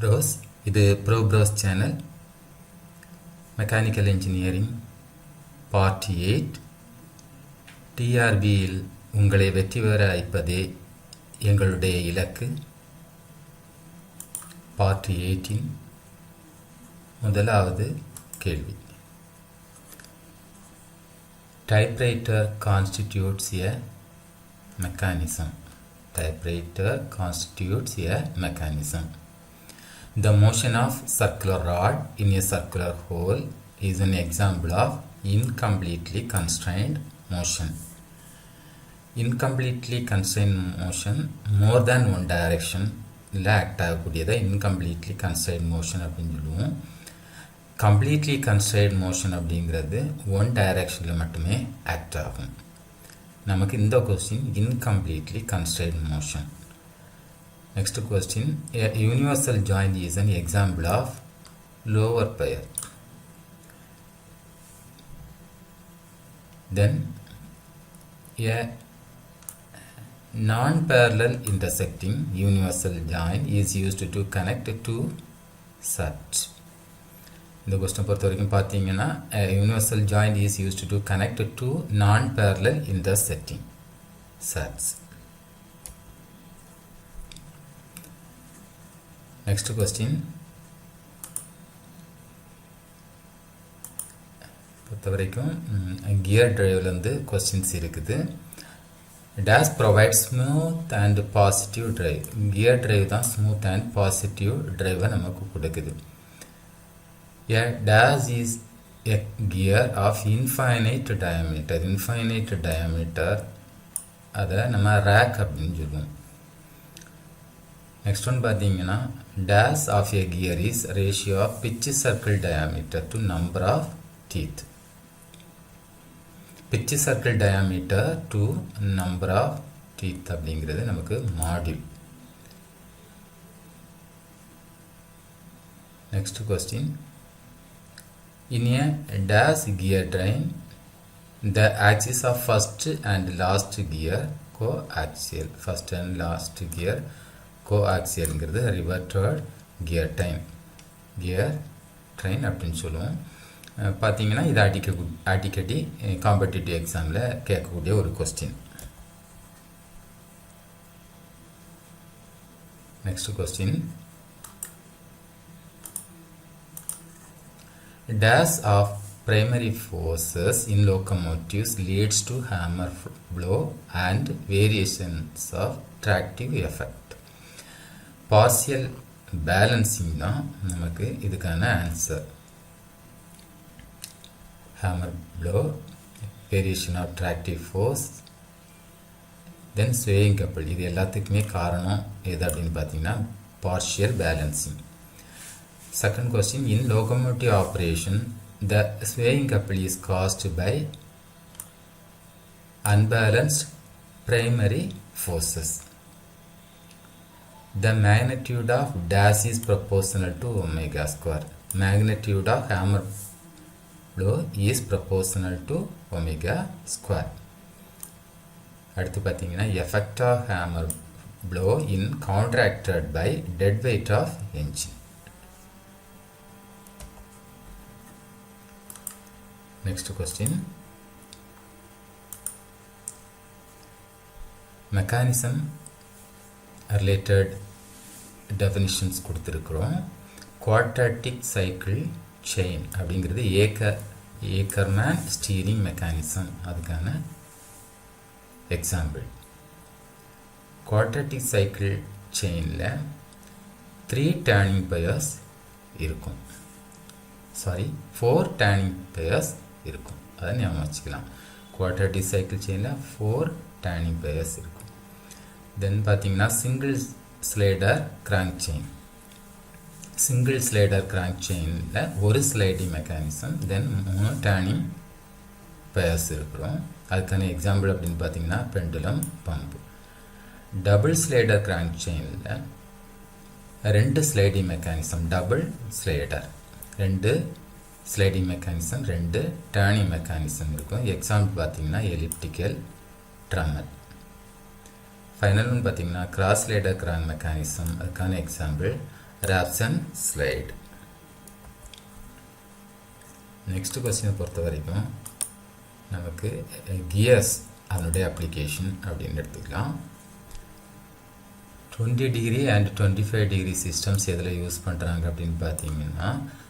Pros இது bro bros channel mechanical engineering part eight டிஆர்பியில் உங்களை வெற்றி பெற வைப்பதே எங்களுடைய இலக்கு. பார்ட் எயிட்டின் முதலாவது கேள்வி. Typewriter constitutes a mechanism. Typewriter constitutes a mechanism. The motion of circular rod in a circular hole is an example of incompletely constrained motion incompletely constrained motion more than one direction இல்லை act ஆகக்கூடியதை incompletely constrained motion அப்படின்னு சொல்லுவோம் completely constrained motion அப்படிங்கிறது one டைரக்ஷனில் மட்டுமே act ஆகும் நமக்கு இந்த question incompletely constrained motion next question universal joint is an example of lower pair then a non-parallel intersecting universal joint is used to connect two sets. இந்த question பொறுத்த வரைக்கும் பார்த்தீங்கன்னா universal joint is used to connect two non parallel intersecting shafts next question பொறுத்த வரைக்கும் gear டிரைவ்லேருந்து questions இருக்குது. Dash provide smooth and positive drive gear drive தான் smooth and positive டிரைவை நமக்கு கொடுக்குது. A dash is a gear of infinite diameter infinite diameter அதை நம்ம ரேக் அப்படின்னு சொல்லுவோம். நெக்ஸ்ட் ஒன் பார்த்தீங்கன்னா dash of a gear is ratio of pitch circle diameter to number of teeth pitch circle diameter to number of teeth அப்படிங்கிறது நமக்கு module next question In a dash gear train, the axis of first and last gear coaxial. First and last gear கோஆக்சியல்ங்கிறது reverted gear time gear train அப்படின்னு சொல்லுவோம் பார்த்தீங்கன்னா இது அடிக்க அடிக்கடி competitive எக்ஸாமில் கேட்கக்கூடிய ஒரு question next question dash of primary forces in locomotives leads to hammer blow and variations of tractive effect partial balancing தான் நமக்கு இதுக்கான answer hammer blow variation of tractive force then swaying couple இது எல்லாத்துக்குமே காரணம் எது அப்படின்னு பார்த்தீங்கன்னா partial balancing second question in locomotive operation the swaying couple is caused by unbalanced primary forces The magnitude of dash is proportional to omega square. Magnitude of hammer blow is proportional to omega square. அடுத்து பார்த்தீங்கன்னா effect of hammer blow in counteracted by dead weight of engine next question mechanism Related definitions கொடுத்துருக்குறோம். குவாட்டாட்டிக் cycle chain அப்படிங்கிறது Acker Ackermann steering mechanism அதுக்கான example குவாட்டாட்டிக் cycle செயினில் three turning pairs இருக்கும். Sorry four turning pairs இருக்கும். அதை ஞாபகம் வச்சுக்கலாம். குவாட்டாட்டிக் cycle செயினில் ஃபோர் டேர்னிங் பயர்ஸ் இருக்கும். தென் பார்த்தீங்கன்னா single slider crank chain single slider crank செயினில் ஒரு ஸ்லைடிங் மெக்கானிசம் தென் மூணு டேனிங் பேர்ஸ் இருக்கிறோம். அதுக்கான எக்ஸாம்பிள் அப்படின்னு பார்த்தீங்கன்னா pendulum pump double slider crank செயினில் ரெண்டு ஸ்லைடிங் மெக்கானிசம் டபுள் ஸ்லைடர் ரெண்டு ஸ்லைடிங் மெக்கானிசம் ரெண்டு டேர்னிங் மெக்கானிசம் இருக்கும். எக்ஸாம்பிள் பார்த்தீங்கன்னா எலிப்டிக்கல் ட்ரமல் ஃபைனல் ஒன் பார்த்தீங்கன்னா கிராஸ் லேடர் கிராங் மெக்கானிசம் அதுக்கான எக்ஸாம்பிள் ராப்சன் ஸ்லைட் நெக்ஸ்ட் கொஸ்டினை பொறுத்த வரைக்கும் நமக்கு கியர்ஸ் அதனுடைய அப்ளிகேஷன் அப்படின்னு எடுத்துக்கலாம். Twenty degree and twenty five degree systems எதில் யூஸ் பண்ணுறாங்க அப்படின்னு பார்த்தீங்கன்னா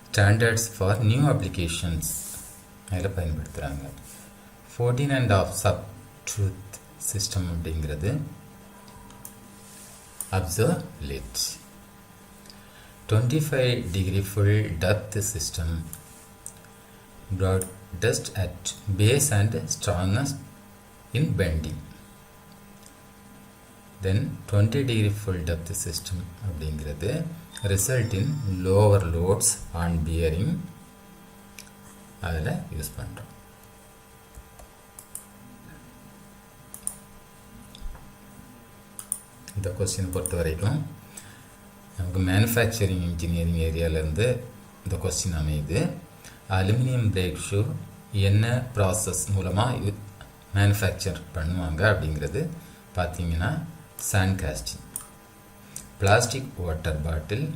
ஸ்டாண்டர்ட்ஸ் ஃபார் நியூ அப்ளிகேஷன்ஸ் அதில் பயன்படுத்துகிறாங்க fourteen and half stub truth system அப்படிங்கிறது obsolete twenty five degree full depth system broadest at base and strongest in bending then 20 degree full depth system அப்படிங்கிறது result in lower loads on bearing அதில் use பண்ணுறோம் இந்த கொஸ்டினை பொறுத்த வரைக்கும் நமக்கு manufacturing engineering ஏரியாவிலேருந்து இந்த கொஸ்டின் அமையுது. அலுமினியம் பிரேக் ஷூ என்ன ப்ராசஸ் மூலமாக மேனுஃபேக்சர் பண்ணுவாங்க அப்படிங்கிறது பார்த்தீங்கன்னா sand casting plastic water bottle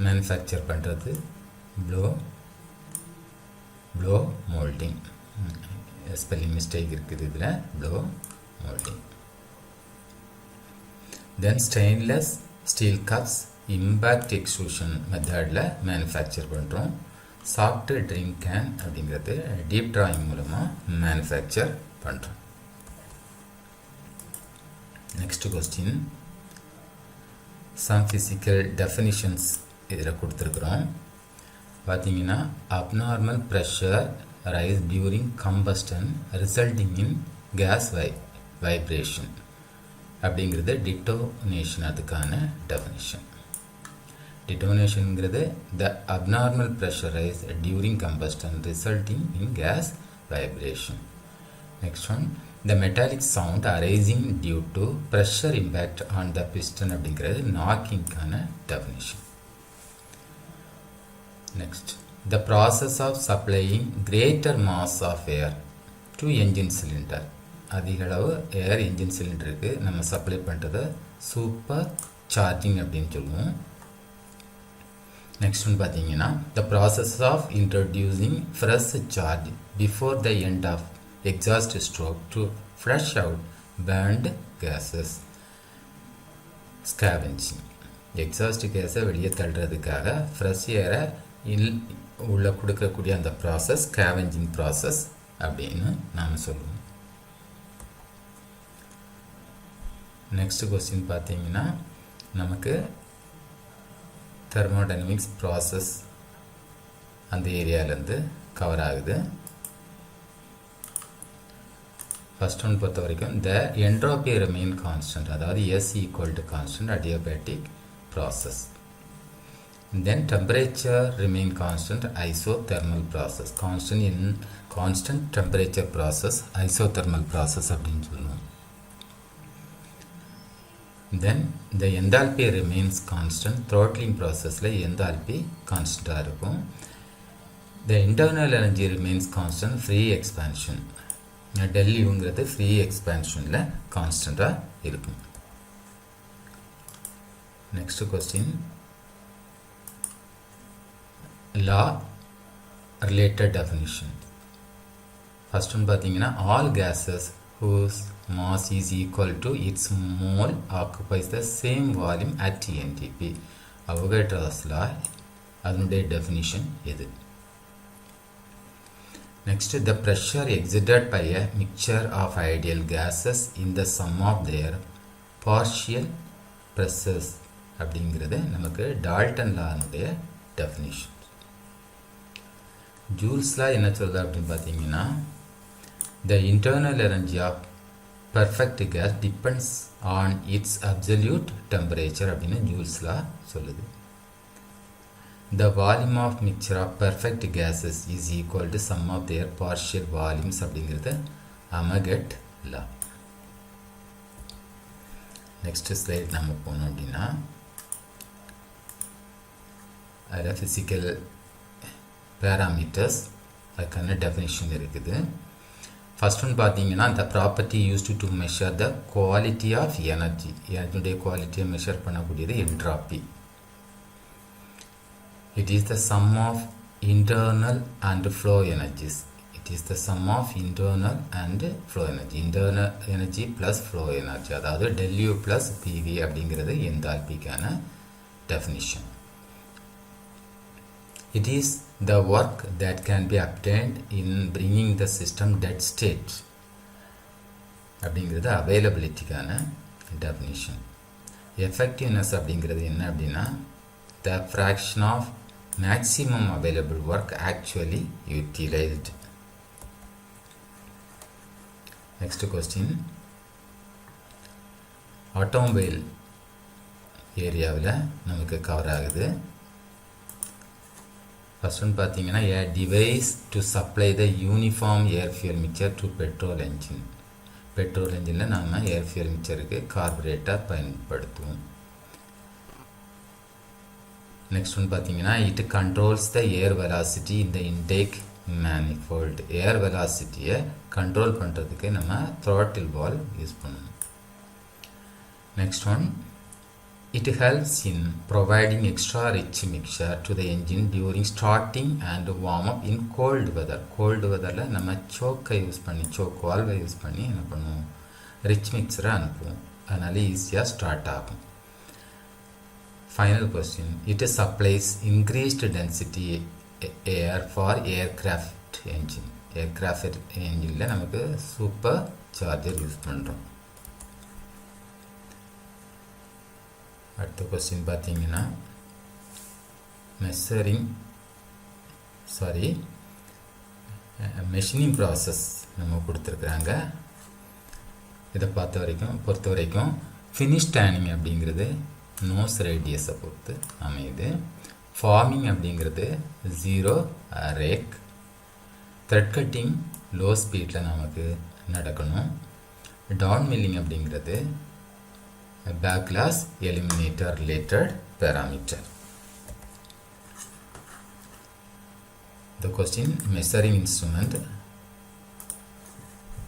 manufacture பண்ணுறது blow blow moulding spelling mistake இருக்குது இதில் blow moulding then stainless steel cups impact extrusion மெத்தடில் மேனுஃபேக்சர் பண்ணுறோம் சாஃப்ட்டு ட்ரிங்க் கேன் அப்படிங்கிறது டீப் ட்ராயிங் மூலமாக மேனுஃபேக்சர் பண்ணுறோம் next question some physical definitions இதில் கொடுத்துருக்குறோம். பார்த்தீங்கன்னா abnormal pressure rise during combustion resulting in gas why vibration அப்படிங்கிறது டிட்டோனேஷன் அதுக்கான definition டிட்டோனேஷனுங்கிறது the abnormal pressure rise during combustion resulting in gas vibration next one the metallic sound arising due to pressure impact on the piston அப்படிங்கிறது நாக்கிங்கான definition next the process of supplying greater mass of air to engine cylinder அதிகளவு air engine சிலிண்டருக்கு நம்ம supply பண்ணுறத super charging அப்படின்னு சொல்லுவோம். Next ஒன்று பார்த்தீங்கன்னா the process of introducing fresh charge before the end of exhaust stroke to fresh out burnt gases scavenging exhaust கேஸை வெளியே தள்ளுறதுக்காக ஃப்ரெஷ் ஏரை இல் உள்ளே கொடுக்கக்கூடிய அந்த ப்ராசஸ் ஸ்கேவெஞ்சிங் ப்ராசஸ் அப்படின்னு நாம் சொல்லுவோம். நெக்ஸ்ட் கொஸ்டின் பார்த்தீங்கன்னா நமக்கு தெர்மோடைனமிக்ஸ் ப்ராசஸ் அந்த ஏரியாவிலேருந்து கவர் ஆகுது. ஃபஸ்ட் ஒன் பொறுத்த வரைக்கும் த என்ட்ராபி ரிமைன் கான்ஸ்டன்ட் அதாவது S equal to constant adiabatic process then temperature remain constant isothermal process constant in constant temperature process isothermal process அப்படின்னு சொல்லுவோம். தென் இந்த எந்தால்பி ரிமைன்ஸ் கான்ஸ்டன்ட் த்ரோட்லிங் ப்ராசஸில் எந்தால்பி கான்ஸ்டண்ட்டாக இருக்கும். The internal energy remains constant free expansion டெல்லிங்கிறது free எக்ஸ்பேன்ஷனில் கான்ஸ்டண்ட்டாக இருக்கும். Next question law related definition first ஒன்று பார்த்தீங்கன்னா all gases whose mass is equal to its mole occupies the same volume at NTP. Avogadro's law அதனுடைய definition எது next the pressure exerted by a mixture of ideal gases in the sum of their partial pressures அப்படிங்கிறது நமக்கு Dalton லானுடைய definition ஜூல்ஸ்லாம் என்ன சொல்லுது அப்படின்னு பார்த்தீங்கன்னா The internal energy of perfect gas depends on its absolute temperature அப்படின்னு ஜூல்ஸ்லா சொல்லுது The volume of mixture of perfect gases is equal to sum of their partial volumes அப்படிங்கிறது அமகட் லா next slide நம்ம போனோம் அப்படின்னா அதில் ஃபிசிக்கல் பேராமீட்டர்ஸ் அதுக்கான டெஃபினிஷன் இருக்குது first one பார்த்தீங்கன்னா the property used to measure the quality of energy எனர்ஜியுடைய குவாலிட்டியை measure பண்ணக்கூடியது என்ட்ராப்பி it is the sum of internal and flow energies it is the sum of internal and flow energy internal energy plus flow energy அதாவது del u plus pv அப்படிங்கிறது எந்தால்பிக்கான definition it is the work that can be obtained in bringing the system dead state அப்படிங்கிறது அவைலபிலிட்டிக்கான definition effectiveness அப்படிங்கிறது என்ன அப்படின்னா the fraction of maximum available work actually utilised next question automobile ஏரியாவில் நமக்கு cover ஆகுது. First one பார்த்தீங்கன்னா a device to supply the uniform air fuel mixture to petrol engine petrol என்ஜினில் நாம் air fuel மிக்சருக்கு கார்பரேட்டாக பயன்படுத்துவோம். நெக்ஸ்ட் ஒன் பார்த்தீங்கன்னா it controls the air velocity இந்த இன்டேக் மேனிஃபோல்டு ஏர் வெலாசிட்டியை கண்ட்ரோல் பண்ணுறதுக்கு நம்ம த்ராட்டில் பால் யூஸ் பண்ணணும் next one it helps in providing extra rich mixture to the engine during starting and warm up in cold weather. Cold weatherல நம்ம சோக்கை use பண்ணி choke வால்வை யூஸ் பண்ணி என்ன பண்ணுவோம்? ரிச் மிக்சரை அனுப்புவோம். அதனால ஈஸியாக ஸ்டார்ட் ஆகும். Final question it supplies increased density air for aircraft engine aircraft என்ஜினில் நமக்கு சூப்பர் சார்ஜர் யூஸ் பண்ணுறோம் அடுத்த கொஸ்டின் பார்த்தீங்கன்னா மெஷரிங் சாரி மெஷினிங் ப்ராசஸ் நம்ம கொடுத்துருக்குறாங்க. இதை பார்த்த வரைக்கும் பொறுத்த வரைக்கும் ஃபினிஷ் டேனிங் அப்படிங்கிறது நோஸ் ரேடியஸை பொறுத்து அமையுது. ஃபார்மிங் அப்படிங்கிறது zero rake thread cutting low ஸ்பீடில் நமக்கு நடக்கணும். டவுன் மில்லிங் அப்படிங்கிறது backlash eliminator related parameter. The question measuring instrument.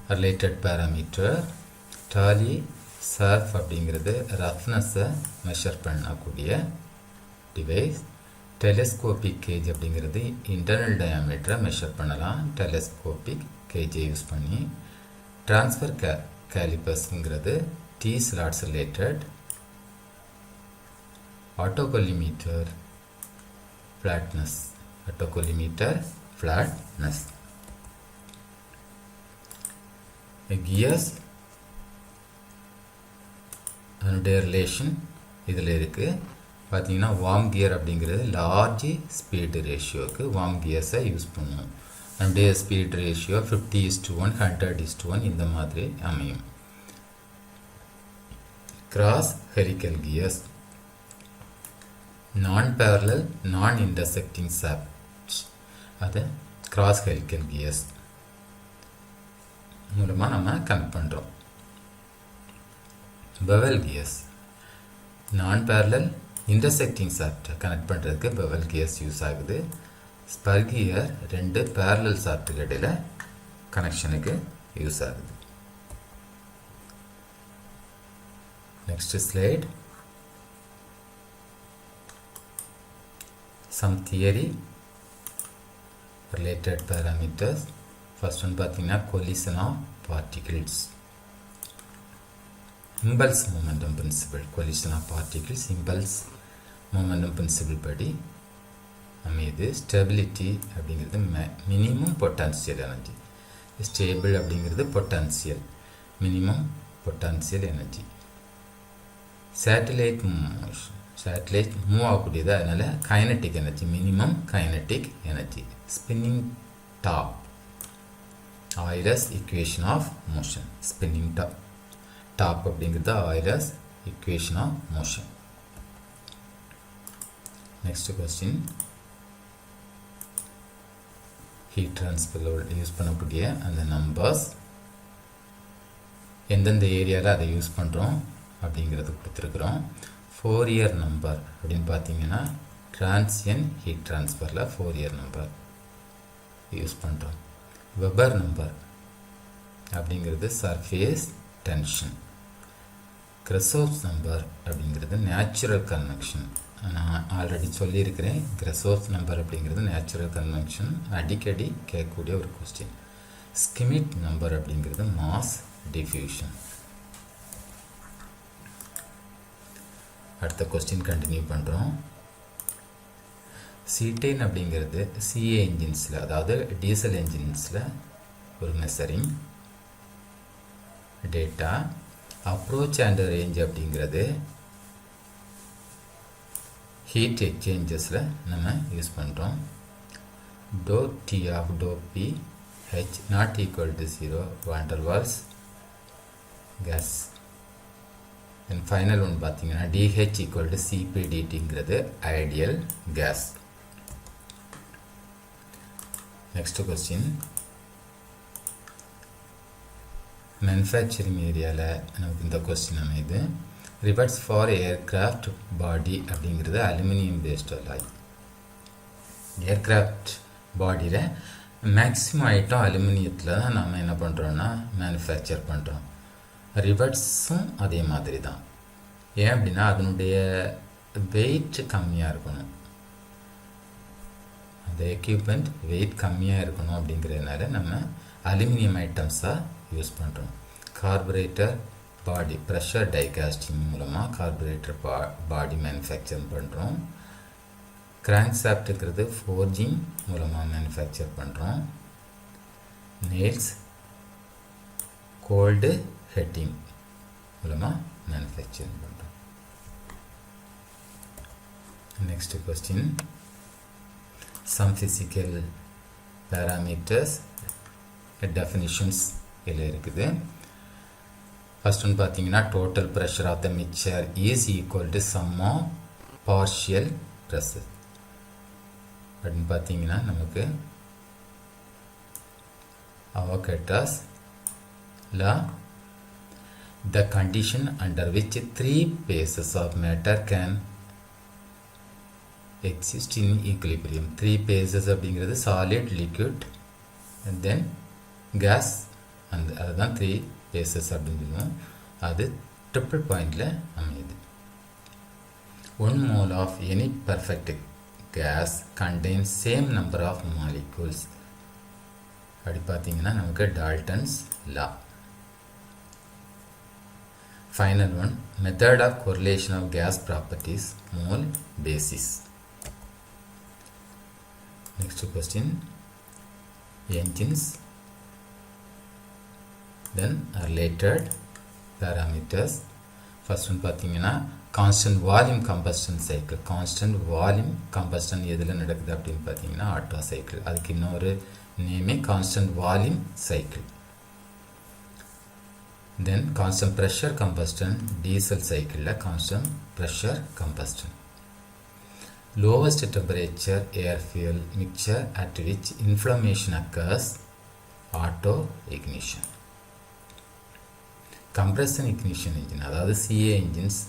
Related parameter. Talysurf அப்படிங்கிறது ரஃப்னஸை மெஷர் பண்ணக்கூடிய டிவைஸ் டெலஸ்கோபிக் கேஜ் அப்படிங்கிறது இன்டர்னல் டயாமீட்டரை மெஷர் பண்ணலாம். டெலஸ்கோபிக் கேஜை யூஸ் பண்ணி. ட்ரான்ஸ்ஃபர் கே கேலிபர்ஸுங்கிறது T slots related. Autocollimeter flatness. Autocollimeter flatness. Gears அதனுடைய ரிலேஷன் இதில் இருக்குது பார்த்தீங்கன்னா வார்ம் கியர் அப்படிங்கிறது லார்ஜ் ஸ்பீடு ரேஷியோவுக்கு வார்ம் கியர்ஸை யூஸ் பண்ணுவோம் அதனுடைய speed ratio fifty is to one hundred is to one இந்த மாதிரி அமையும். Cross helical gears non-parallel non-intersecting shafts அது cross helical gears மூலமாக நம்ம கனெக்ட் பண்ணுறோம் bevel gears non parallel intersecting சாப்டை connect பண்ணுறதுக்கு பெவல் கியர்ஸ் யூஸ் ஆகுது. ஸ்பர்கியர் ரெண்டு பேரலல் சாப்டுக்கு இடையில் கனெக்ஷனுக்கு யூஸ் ஆகுது. Next slide some theory related parameters first one பார்த்தீங்கன்னா collision of particles impulse momentum principle collision of particles impulse momentum principle படி அமையுது ஸ்டெபிலிட்டி அப்படிங்கிறது மினிமம் பொட்டான்சியல் எனர்ஜி ஸ்டேபிள் அப்படிங்கிறது potential minimum potential energy satellite satellite move ஆகக்கூடியது? அதனால் kinetic energy minimum kinetic energy spinning top Euler's equation of motion spinning top top அப்படிங்கிறது Euler's equation of motion next question heat ட்ரான்ஸ்ஃபரில் use பண்ணக்கூடிய அந்த numbers எந்தெந்த ஏரியாவில் அதை use பண்ணுறோம் அப்படிங்கிறது கொடுத்துருக்குறோம். ஃபோர் இயர் நம்பர் அப்படின்னு பார்த்தீங்கன்னா டிரான்சியன் ஹீட் ட்ரான்ஸ்ஃபரில் ஃபோர் இயர் நம்பர் யூஸ் பண்ணுறோம் வெபர் நம்பர் அப்படிங்கிறது சர்ஃபேஸ் டென்ஷன் கிரசோப்ஸ் நம்பர் அப்படிங்கிறது நேச்சுரல் கன்வெக்ஷன் நான் ஆல்ரெடி சொல்லியிருக்கிறேன் கிரசோப்ஸ் நம்பர் அப்படிங்கிறது நேச்சுரல் கன்வெக்ஷன் அடிக்கடி கேட்கக்கூடிய ஒரு கொஸ்டின் ஸ்கிமிட் நம்பர் அப்படிங்கிறது மாஸ் டிஃப்யூஷன் அடுத்த கொஸ்டின் கண்டினியூ பண்ணுறோம் சீட்டேன் அப்படிங்கிறது சிஏ என்ஜின்ஸில் அதாவது டீசல் என்ஜின்ஸில் ஒரு measuring data approach and range அப்படிங்கிறது ஹீட் எக்ஸ்சேஞ்சஸில் நம்ம யூஸ் பண்ணுறோம் doe T of doe P H not equal to zero van der Waals gas and final ஒன்று பார்த்தீங்கன்னா DH equal to சிபிடிடிங்கிறது ideal gas next question manufacturing ஏரியாவில் நமக்கு இந்த question அமைது ரிவர்ட்ஸ் ஃபார் ஏர்க்ராஃப்ட் பாடி அப்படிங்கிறது அலுமினியம் பேஸ்ட் அலாய் ஏர்க்ராஃப்ட் பாடியில் maximum item அலுமினியத்தில் தான் நம்ம என்ன பண்ணுறோன்னா மேனுஃபேக்சர் பண்ணுறோம் ரிவர்ட்ஸும் அதே மாதிரி தான் ஏன் அப்படின்னா அதனுடைய வெயிட் கம்மியாக இருக்கணும். அந்த எக்யூப்மெண்ட் வெயிட் கம்மியாக இருக்கணும் அப்படிங்கிறதுனால நம்ம அலுமினியம் ஐட்டம்ஸாக யூஸ் பண்ணுறோம் carburettor body pressure die casting மூலமாக கார்பரேட்டர் பா பாடி மேனுஃபேக்சர் பண்ணுறோம் கிராங்க் சாப்ட்டுங்கிறது ஃபோர்ஜிங் மூலமாக மேனுஃபேக்சர் பண்ணுறோம் நெயில்ஸ் கோல்டு ஹெட்டிங் மூலமாக மேனுஃபேக்சரிங் பண்ணுறோம் next question some physical parameters definitions இதில் இருக்குது. ஃபஸ்ட் ஒன்று பார்த்தீங்கன்னா total pressure of the mixture is equal to sum of partial pressure அப்படின்னு பார்த்தீங்கன்னா நமக்கு Avogadro's law the condition under which three phases of matter can exist in equilibrium. Three phases அப்படிங்கிறது solid liquid and then gas அந்த அதுதான் three bases அப்படின்னு சொல்லுவோம் அது triple பாயிண்டில் அமையுது. One mole of any perfect gas contain same number of molecules அப்படி பார்த்தீங்கன்னா நமக்கு Dalton's law Final one, method of correlation of gas properties, mole basis. Next question, engines, then related parameters. First one பார்த்தீங்கன்னா constant volume combustion cycle constant volume combustion எதில் நடக்குது அப்படின்னு பார்த்தீங்கன்னா Otto cycle அதுக்கு இன்னொரு நேமே constant volume cycle then constant pressure combustion diesel cycle la constant pressure combustion lowest temperature air fuel mixture at which inflammation occurs auto ignition compression ignition engine அதாவது CI engines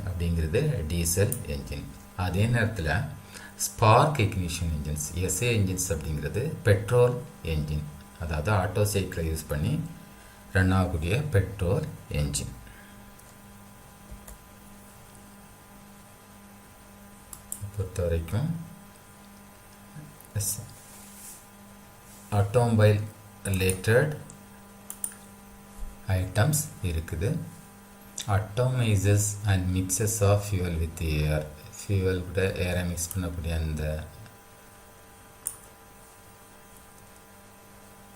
அப்படிங்கிறது diesel engine அதே நேரத்தில் spark ignition engines SI engines அப்படிங்கிறது petrol engine அதாவது Otto சைக்கிளை use பண்ணி run ஆகக்கூடிய petrol engine. பொறுத்த வரைக்கும் ஆட்டோமொபைல் ரிலேட்டட் ஐட்டம்ஸ் இருக்குது atomises and mixes of fuel with air fuel கூட ஏரை மிக்ஸ் பண்ணக்கூடிய அந்த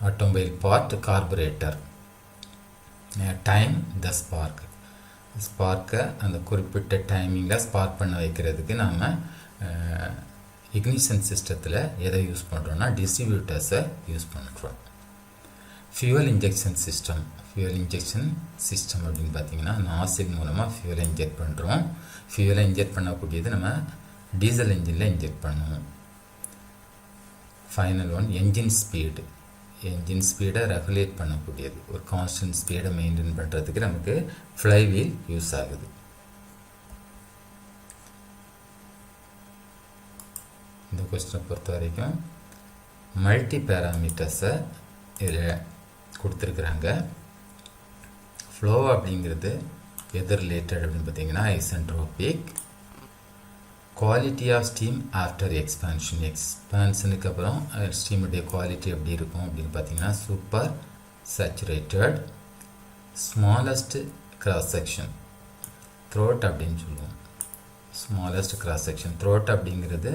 automobile part carburettor time the spark ஸ்பார்க்கை அந்த குறிப்பிட்ட டைமிங்கில் ஸ்பார்க் பண்ண வைக்கிறதுக்கு நாம் இக்னிஷன் சிஸ்டத்தில் எதை யூஸ் பண்ணுறோன்னா டிஸ்ட்ரிபியூட்டர்ஸை யூஸ் பண்ணுறோம் fuel injection system fuel injection system அப்படின்னு பார்த்தீங்கன்னா நாசில் மூலமாக ஃபியூவலை இன்ஜெக்ட் பண்ணுறோம் ஃபியூவலை இன்ஜெக்ட் பண்ணக்கூடியது நம்ம டீசல் இன்ஜினில் இன்ஜெக்ட் பண்ணுவோம். Final one engine speed engine ஸ்பீடை ரெகுலேட் பண்ணக்கூடியது. ஒரு கான்ஸ்டன்ட் ஸ்பீடை மெயின்டைன் பண்ணுறதுக்கு நமக்கு ஃப்ளைவீல் யூஸ் ஆகுது. இந்த கொஸ்டினை பொறுத்த வரைக்கும் மல்டி பேராமீட்டர்ஸை இதில் கொடுத்துருக்குறாங்க. ஃப்ளோ அப்படிங்கிறது எது ரிலேட்டட் அப்படின்னு பார்த்தீங்கன்னா isentropic quality of steam after expansion எக்ஸ்பான்ஷனுக்கு அப்புறம் ஸ்டீமுடைய குவாலிட்டி எப்படி இருக்கும் அப்படின்னு பார்த்தீங்கன்னா super saturated smallest cross section throat அப்படின்னு சொல்லுவோம். ஸ்மாலஸ்ட் கிராஸ் செக்ஷன் த்ரோட் அப்படிங்கிறது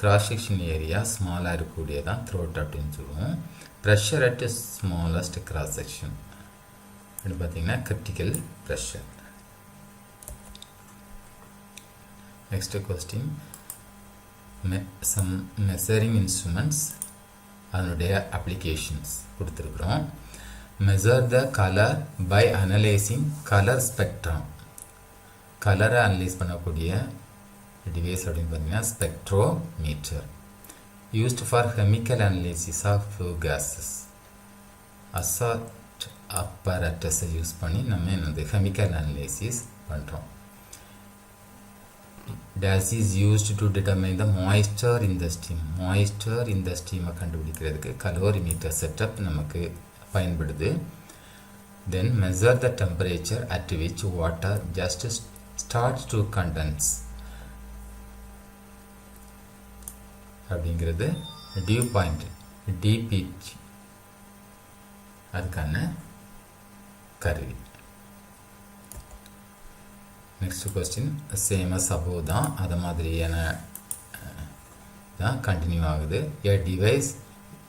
கிராஸ் செக்ஷன் ஏரியா ஸ்மாலாக இருக்கக்கூடியதான் த்ரோட் அப்படின்னு சொல்லுவோம். Pressure at smallest cross section அப்படின்னு பார்த்தீங்கன்னா கிரிட்டிக்கல் ப்ரெஷர் நெக்ஸ்ட் கொஸ்டின் மெ சம் மெசரிங் இன்ஸ்ட்ருமெண்ட்ஸ் அதனுடைய அப்ளிகேஷன்ஸ் கொடுத்துருக்குறோம். Measure the colour by analysing colour spectrum கலரை அனலைஸ் பண்ணக்கூடிய டிவைஸ் அப்படின்னு பார்த்தீங்கன்னா spectrometer used for chemical analysis of flue gases Orsat அப்பரட்டஸை use பண்ணி நம்ம என்னது கெமிக்கல் அனலைசிஸ் பண்ணுறோம் this is used to determine the moisture in the steam moisture இந்த ஸ்டீமை கண்டுபிடிக்கிறதுக்கு கலோரிமீட்டர் செட்டப் நமக்கு பயன்படுது. Then measure the temperature at which water just starts to condense அப்படிங்கிறது டியூ பாயிண்ட் டிபிச் அதுக்கான கருவி. நெக்ஸ்ட் கொஸ்டின் சேமஸ் அபோவ் தான் அது மாதிரியான தான் கண்டினியூ ஆகுது a device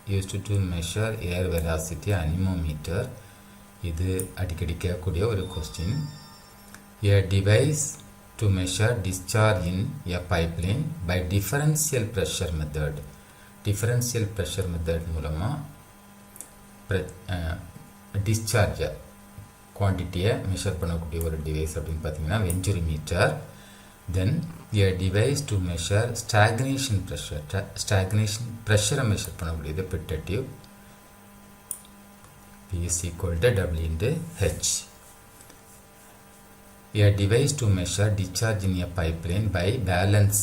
use to measure air velocity anemometer இது அடிக்கடி கேட்கக்கூடிய ஒரு question a device to measure discharge in a pipeline by differential pressure method differential pressure method மூலமாக டிஸ்சார்ஜை குவான்டிட்டியை மெஷர் பண்ணக்கூடிய ஒரு டிவைஸ் அப்படின்னு பார்த்தீங்கன்னா venturi meter then a device to measure stagnation pressure stagnation ப்ரெஷரை மெஷர் பண்ணக்கூடியது பிட்டட்டிவ் P is equal to W into H a device to measure discharge in a pipeline by balance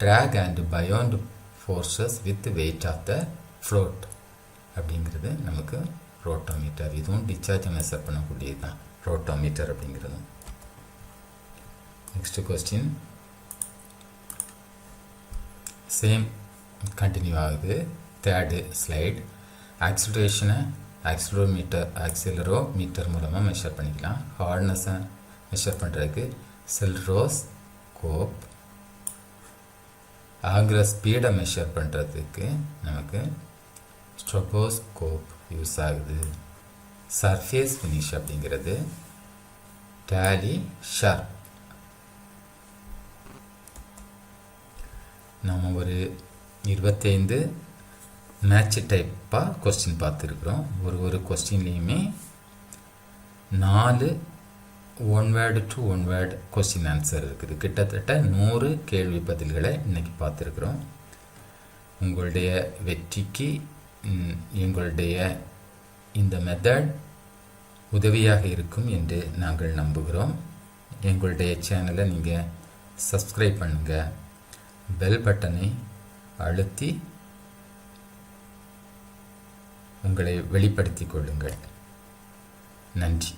drag and buoyant forces with weight of the float. அப்படிங்கிறது நமக்கு ரோட்டோமீட்டர். இதுவும் டிஸ்சார்ஜை measure பண்ணக்கூடியது தான் rotameter அப்படிங்கிறது next question same continue ஆகுது. Third slide ஆக்சிலரேஷனை accelerometer accelerometer மூலமாக measure பண்ணிக்கலாம். ஹார்ட்னஸை மெஷர் பண்ணுறதுக்கு செல்ரோஸ் கோப் ஆகிற ஸ்பீடை மெஷர் பண்ணுறதுக்கு நமக்கு ஸ்ட்ரொபோஸ்கோப் யூஸ் ஆகுது சர்ஃபேஸ் ஃபினிஷ் அப்படிங்கிறது டேலி ஷார்ப் நம்ம ஒரு இருபத்தைந்து மேட்ச் டைப்பாக கொஸ்டின் பார்த்துருக்குறோம் ஒரு ஒரு கொஸ்டின்லேயுமே நாலு one word to one word question answer இருக்குது கிட்டத்தட்ட நூறு கேள்வி பதில்களை இன்றைக்கி பார்த்துருக்குறோம் உங்களுடைய வெற்றிக்கு எங்களுடைய இந்த மெத்தட் உதவியாக இருக்கும் என்று நாங்கள் நம்புகிறோம். எங்களுடைய சேனலை நீங்கள் சப்ஸ்கிரைப் பண்ணுங்கள் பெல் பட்டனை அழுத்தி உங்களை வெளிப்படுத்திக் கொள்ளுங்கள். நன்றி.